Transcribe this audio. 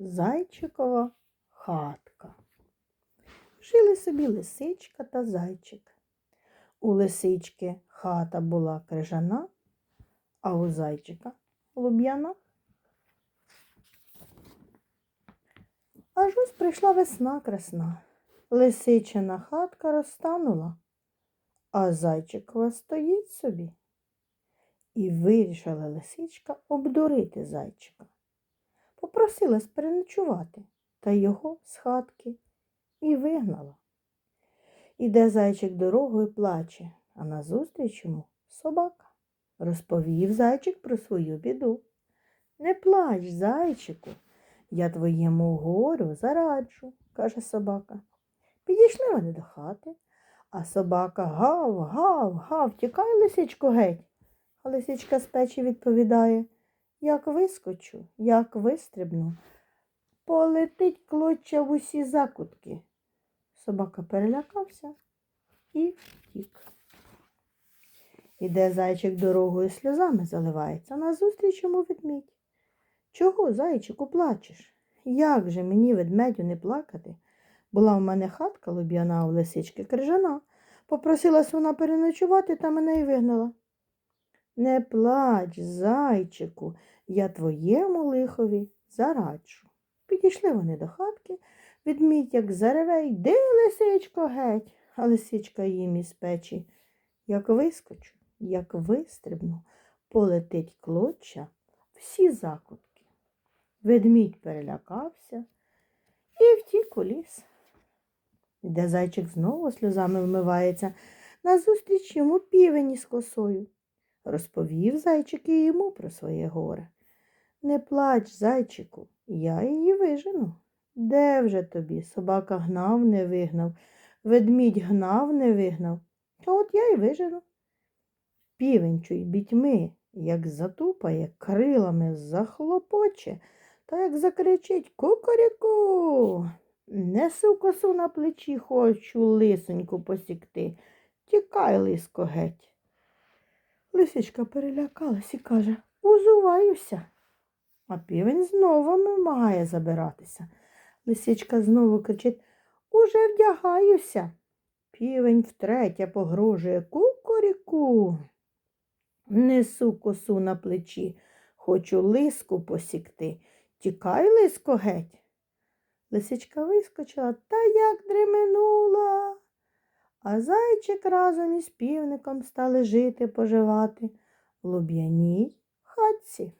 Зайчикова хатка. Жили собі лисичка та зайчик. У лисички хата була крижана, а у зайчика луб'яна. Аж ось прийшла весна красна. Лисичина хатка розтанула, а зайчикова стоїть собі. І вирішила лисичка обдурити зайчика. Попросилась переночувати та його з хатки і вигнала. Іде зайчик дорогою плаче, а назустріч йому собака. Розповів зайчик про свою біду. Не плач, зайчику, я твоєму горю зараджу, каже собака. Підійшли вони до хати, а собака гав, гав, гав, тікай, лисичко, геть. А лисичка з печі відповідає, як вискочу, як вистрибну, полетить клоча в усі закутки. Собака перелякався і втік. Іде зайчик дорогою сльозами заливається, назустріч йому ведмідь. Чого, зайчику, плачеш? Як же мені, ведмедю, не плакати? Була в мене хатка луб'яна у лисички крижана. Попросилась вона переночувати та мене й вигнала. Не плач, зайчику, я твоєму лихові зараджу. Підійшли вони до хатки, ведмідь, як зареве, йди, лисичко, геть, а лисичка їм із печі. Як вискочу, як вистрибну, полетить клоча всі закутки. Ведмідь перелякався і втік у ліс. Іде зайчик знову сльозами вмивається, назустріч йому півень із косою. Розповів зайчик і йому про своє горе. Не плач, зайчику, я її вижену. Де вже тобі? Собака гнав, не вигнав, ведмідь гнав, не вигнав. А от я й вижену. Півень чуй бітьми, як затупає, крилами захлопоче, та як закричить Кукаріку. Несу косу на плечі, хочу лисоньку посікти. Тікай, лиско, геть. Лисичка перелякалась і каже Узуваюся. А півень знову вимагає забиратися. Лисичка знову кричить Уже вдягаюся. Півень втретє погрожує кукуріку. Несу косу на плечі, хочу лиску посікти. Тікай, лиско, геть. Лисичка вискочила та як дременула. А зайчик разом із півником стали жити, поживати в луб'яній хатці.